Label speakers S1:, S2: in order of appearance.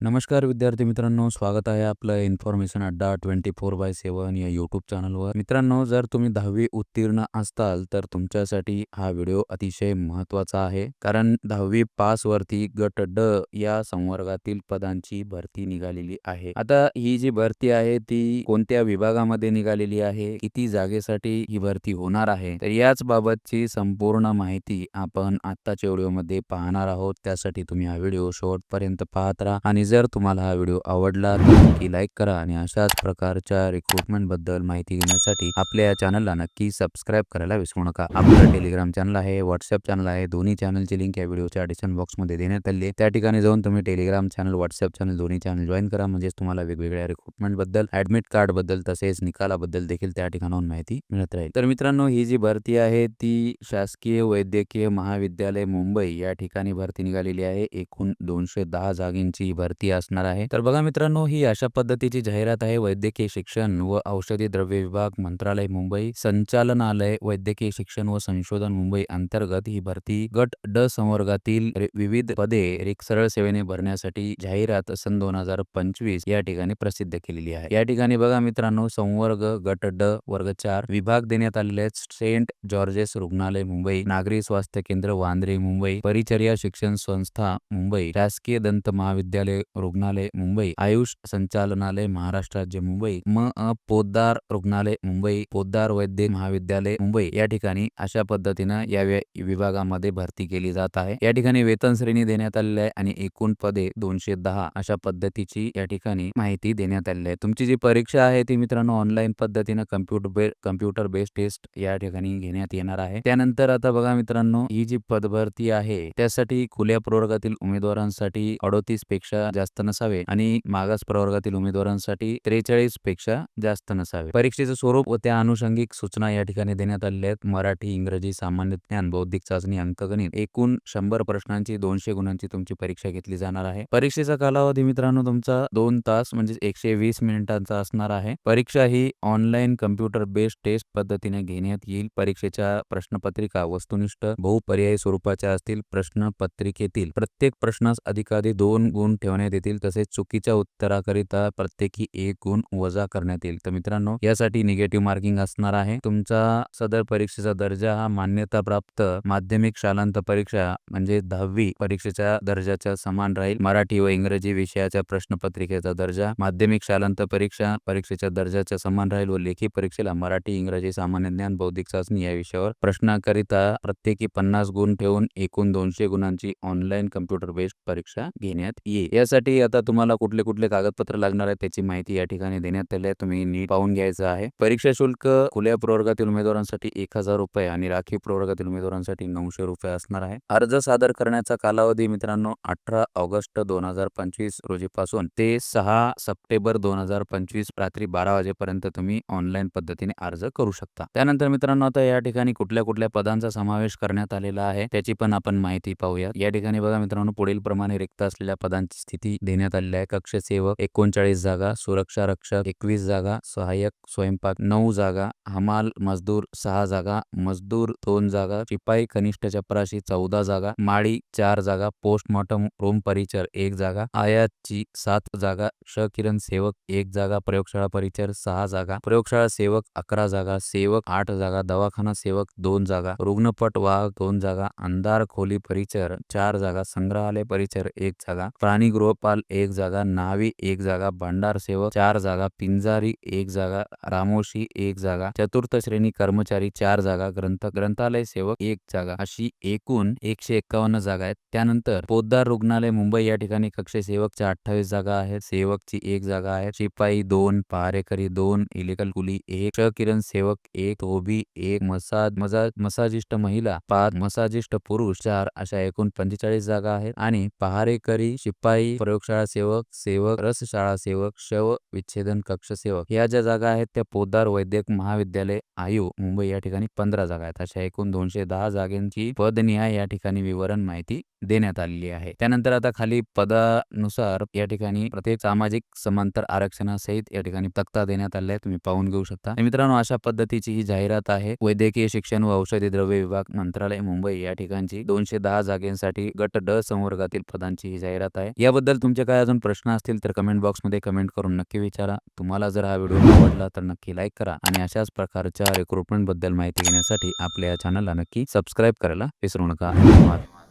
S1: नमस्कार विद्यार्थी मित्रांनो स्वागत आहे आपलं इन्फॉर्मेशन अड्डा ट्वेंटी फोर बाय सेवन या यूट्यूब चॅनलवर मित्रांनो जर तुम्ही दहावी उत्तीर्ण असताल तर तुमच्यासाठी हा व्हिडिओ अतिशय महत्त्वाचा आहे. कारण दहावी पास वरती गट ड या संवर्गातील पदांची भरती निघालेली आहे. आता ही जी भरती आहे ती कोणत्या विभागामध्ये निघालेली आहे? किती जागेसाठी ही भरती होणार आहे? तर याच बाबतची संपूर्ण माहिती आपण आत्ताच्या व्हिडिओमध्ये पाहणार आहोत. त्यासाठी तुम्ही हा व्हिडिओ शेवटपर्यंत पाहत राहा आणि जर तुम्हाला हा व्हिडिओ आवडला तर नक्की लाईक करा आणि अशाच प्रकारच्या रिक्रुटमेंटबद्दल माहिती घेण्यासाठी आपल्या या चॅनलला नक्की सबस्क्राईब करायला विसरू नका. आपलं टेलिग्राम चॅनल आहे व्हॉट्सअप चॅनल आहे दोन्ही चॅनलची लिंक या व्हिडिओच्या डिस्क्रिप्शन बॉक्समध्ये देण्यात आली त्या ठिकाणी जाऊन तुम्ही टेलिग्राम चॅनल व्हॉट्सअप चॅनल दोन्ही चॅनल जॉईन करा. म्हणजेच तुम्हाला वेगवेगळ्या रिक्रुटमेंटबद्दल ऍडमिट कार्डबद्दल तसेच निकालाबद्दल देखील त्या ठिकाणाहून माहिती मिळत राहील. तर मित्रांनो ही जी भरती आहे ती शासकीय वैद्यकीय महाविद्यालय मुंबई या ठिकाणी भरती निघालेली आहे. एकूण दोनशे दहा जागींची ही भरती असणार आहे. तर बघा मित्रांनो ही अशा पद्धतीची जाहिरात आहे. वैद्यकीय शिक्षण व औषधी द्रव्य विभाग मंत्रालय मुंबई. संचालनालय वैद्यकीय शिक्षण व संशोधन मुंबई अंतर्गत ही भरती गट ड संवर्गातील विविध पदे रिक्सरळ सेवेने भरण्यासाठी जाहिरात सन दोन हजार पंचवीस या ठिकाणी प्रसिद्ध केलेली आहे. या ठिकाणी बघा मित्रांनो संवर्ग गट ड वर्ग चार विभाग देण्यात आलेले आहेत. सेंट जॉर्जेस रुग्णालय मुंबई. नागरी स्वास्थ्य केंद्र वांद्रे मुंबई. परिचर्या शिक्षण संस्था मुंबई. शासकीय दंत महाविद्यालय रुग्णालय मुंबई आयुष संचालनालय महाराष्ट्र राज्य मुंबई म. पोद्दार रुग्णालय मुंबई पोद्दार वैद्य महाविद्यालय मुंबई. या ठिकाणी अशा पद्धतीनं या विभागामध्ये भरती केली जात आहे. या ठिकाणी वेतन श्रेणी देण्यात आलेली आहे आणि एकूण पदे दोनशे दहा अशा पद्धतीची या ठिकाणी माहिती देण्यात आलेली आहे. तुमची जी परीक्षा आहे ती मित्रांनो ऑनलाईन पद्धतीनं कम्प्युटर बे कम्प्युटर बेस्ड टेस्ट या ठिकाणी घेण्यात येणार आहे. त्यानंतर आता बघा मित्रांनो ही जी पदभरती आहे त्यासाठी खुल्या प्रवर्गातील उमेदवारांसाठी अडोतीसपेक्षा जास्त नसावे आणि मागास प्रवर्गातील उमेदवारांसाठी त्रेचाळीसपेक्षा जास्त नसावे. परीक्षेचं स्वरूप व त्या अनुषंगिक सूचना या ठिकाणी देण्यात आलेल्या आहेत. मराठी इंग्रजी सामान्य ज्ञान बौद्धिक चाचणी अंकगणित एकूण शंभर प्रश्नांची दोनशे गुणांची तुमची परीक्षा घेतली जाणार आहे. परीक्षेचा कालावधी मित्रांनो तुमचा दोन तास म्हणजे एकशे वीस मिनिटांचा असणार आहे. परीक्षा ही ऑनलाईन कम्प्युटर बेस्ड टेस्ट पद्धतीने घेण्यात येईल. परीक्षेच्या प्रश्नपत्रिका वस्तुनिष्ठ बहुपर्यायी स्वरूपाच्या असतील. प्रश्नपत्रिकेतील प्रत्येक प्रश्नास अधिकाधिक दोन गुण ठेवण्यात येतील तसेच चुकीच्या उत्तराकरिता प्रत्येकी एक गुण वजा करण्यात येईल. तर मित्रांनो यासाठी निगेटिव्ह मार्किंग असणार आहे. तुमचा सदर परीक्षेचा दर्जा हा मान्यता प्राप्त माध्यमिक शालांत परीक्षा म्हणजे दहावी परीक्षेच्या दर्जाच्या समान राहील. मराठी व इंग्रजी विषयाच्या प्रश्नपत्रिकेचा दर्जा माध्यमिक शालांत परीक्षा परीक्षेच्या दर्जाच्या समान राहील व लेखी परीक्षेला मराठी इंग्रजी सामान्य ज्ञान बौद्धिक चाचणी या विषयावर प्रश्नाकरिता प्रत्येकी पन्नास गुण ठेवून एकूण दोनशे गुणांची ऑनलाईन कम्प्युटर बेस्ड परीक्षा घेण्यात येईल. यासाठी आता तुम्हाला कुठले कुठले कागदपत्र लागणार आहे त्याची माहिती या ठिकाणी देण्यात आली आहे. तुम्ही नीट पाहून घ्यायचं आहे. परीक्षा शुल्क खुल्या प्रवर्गातील उमेदवारांसाठी एक हजार रुपये आणि राखीव प्रवर्गातील उमेदवारांसाठी नऊशे रुपये असणार आहे. अर्ज सादर करण्याचा कालावधी मित्रांनो अठरा ऑगस्ट दोन हजार पंचवीस रोजी पासून ते सहा सप्टेंबर दोन हजार पंचवीस रात्री बारा वाजेपर्यंत तुम्ही ऑनलाईन पद्धतीने अर्ज करू शकता. त्यानंतर मित्रांनो आता या ठिकाणी कुठल्या कुठल्या पदांचा समावेश करण्यात आलेला आहे त्याची पण आपण माहिती पाहूया या ठिकाणी बघा मित्रांनो पुढील प्रमाणे रिक्त असलेल्या पदांची स्थिती देण्यात आलेली आहे. कक्ष सेवक एकोणचाळीस जागा सुरक्षा रक्षक एकवीस जागा सहाय्यक स्वयंपाक नऊ जागा हमाल मजदूर सहा जागा मजदूर दोन जागा शिपाई कनिष्ठ चपराशी चौदा जागा माळी चार जागा पोस्टमॉर्टम रूम परिचर एक जागा आयातची सात जागा शकिरण किरण सेवक एक जागा प्रयोगशाळा परिचर सहा जागा प्रयोगशाळा सेवक अकरा जागा सेवक आठ जागा दवाखाना सेवक दोन जागा रुग्णपट वाहक दोन जागा अंधार खोली परिचर चार जागा संग्रहालय परिचर एक जागा प्राणीगृह गोपाल एक जागा नावी एक जागा भंडार सेवक चार जागा पिंजारी एक जागा रामोशी एक जागा चतुर्थ श्रेणी कर्मचारी चार जागा ग्रंथ ग्रंथालय सेवक एक जागा. अशी एकूण एकशे एक्कावन्न जागा आहेत. त्यानंतर पोद्दार रुग्णालय मुंबई या ठिकाणी कक्ष सेवकच्या अठ्ठावीस जागा आहेत. सेवकची एक जागा आहे. शिपाई दोन पहारेकरी दोन इलेकल कुली एक श किरण सेवक एक धोबी एक मसाज मसाज मसाजिस्ट महिला पाच मसाजिस्ट पुरुष चार अशा एकूण पंचेचाळीस जागा आहेत. आणि पहारेकरी शिपाई प्रयोगशाळा सेवक सेवक रसशाळा सेवक शव विच्छेदन कक्ष सेवक. या ज्या जागा आहेत त्या पोद्दार वैद्यक महाविद्यालय आयु मुंबई या ठिकाणी पंधरा जागा आहेत. अशा एकूण दोनशे दहा जागांची पदनिहाय या ठिकाणी विवरण माहिती देण्यात आलेली आहे. त्यानंतर आता खाली पदानुसार या ठिकाणी प्रत्येक सामाजिक समांतर आरक्षणासहित या ठिकाणी तक्ता देण्यात आलेला आहे. तुम्ही पाहून घेऊ शकता. मित्रांनो अशा पद्धतीची ही जाहिरात आहे. वैद्यकीय शिक्षण व औषधी द्रव्य विभाग मंत्रालय मुंबई या ठिकाणची दोनशे दहा जागेसाठी गट ड संवर्गातील पदांची ही जाहिरात आहे. याबद्दल तुमचे काय अजून प्रश्न असतील तर कमेंट बॉक्समध्ये कमेंट करून नक्की विचारा. तुम्हाला जर हा व्हिडिओ आवडला तर नक्की लाईक करा आणि अशाच प्रकारच्या रिक्रुटमेंटबद्दल माहिती घेण्यासाठी आपल्या या चॅनलला नक्की सबस्क्राईब करायला विसरू नका. धन्यवाद.